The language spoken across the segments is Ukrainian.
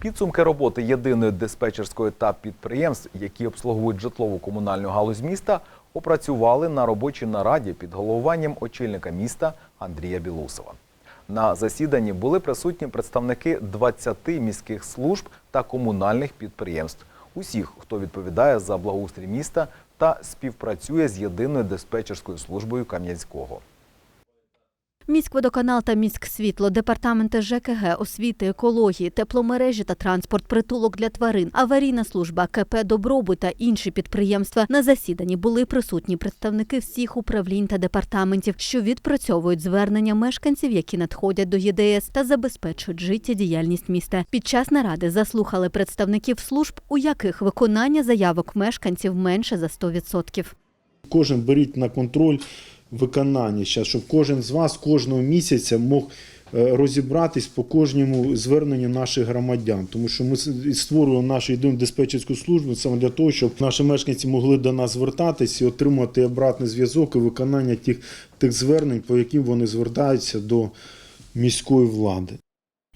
Підсумки роботи єдиної диспетчерської та підприємств, які обслуговують житлово-комунальну галузь міста, опрацювали на робочій нараді під головуванням очільника міста Андрія Білусова. На засіданні були присутні представники 20 міських служб та комунальних підприємств, усіх, хто відповідає за благоустрій міста та співпрацює з єдиною диспетчерською службою Кам'янського. Міськводоканал та міськсвітло, департаменти ЖКГ, освіти, екології, тепломережі та транспорт, притулок для тварин, аварійна служба, КП «Добробут» та інші підприємства. На засіданні були присутні представники всіх управлінь та департаментів, що відпрацьовують звернення мешканців, які надходять до ЄДС та забезпечують життєдіяльність міста. Під час наради заслухали представників служб, у яких виконання заявок мешканців менше за 100%. Кожен беріть на контроль виконання, зараз, щоб кожен з вас кожного місяця мог е, розібратись по кожному зверненню наших громадян. Тому що ми створюємо нашу єдину диспетчерську службу саме для того, щоб наші мешканці могли до нас звертатись і отримати обратний зв'язок і виконання тих, тих звернень, по яким вони звертаються до міської влади.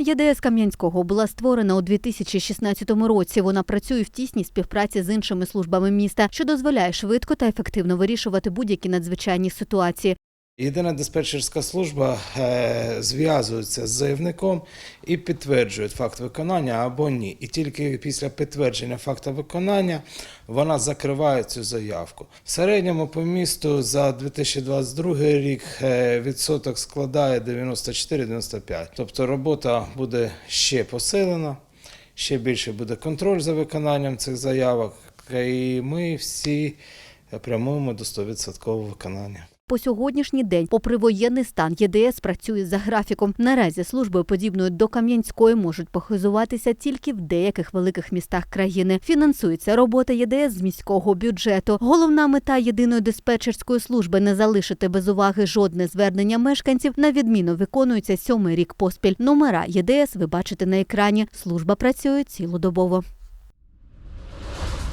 ЄДС Кам'янського була створена у 2016 році. Вона працює в тісній співпраці з іншими службами міста, що дозволяє швидко та ефективно вирішувати будь-які надзвичайні ситуації. Єдина диспетчерська служба е, зв'язується з заявником і підтверджує факт виконання або ні. І тільки після підтвердження факту виконання вона закриває цю заявку. В середньому по місту за 2022 рік е, відсоток складає 94-95. Тобто робота буде ще посилена, ще більше буде контроль за виконанням цих заявок, і ми всі прямуємо до 100% виконання. По сьогоднішній день, попри воєнний стан, ЄДС працює за графіком. Наразі службою подібною до Кам'янської можуть похизуватися тільки в деяких великих містах країни. Фінансується робота ЄДС з міського бюджету. Головна мета єдиної диспетчерської служби не залишити без уваги жодне звернення мешканців. На відміну виконується сьомий рік поспіль. Номера ЄДС ви бачите на екрані. Служба працює цілодобово.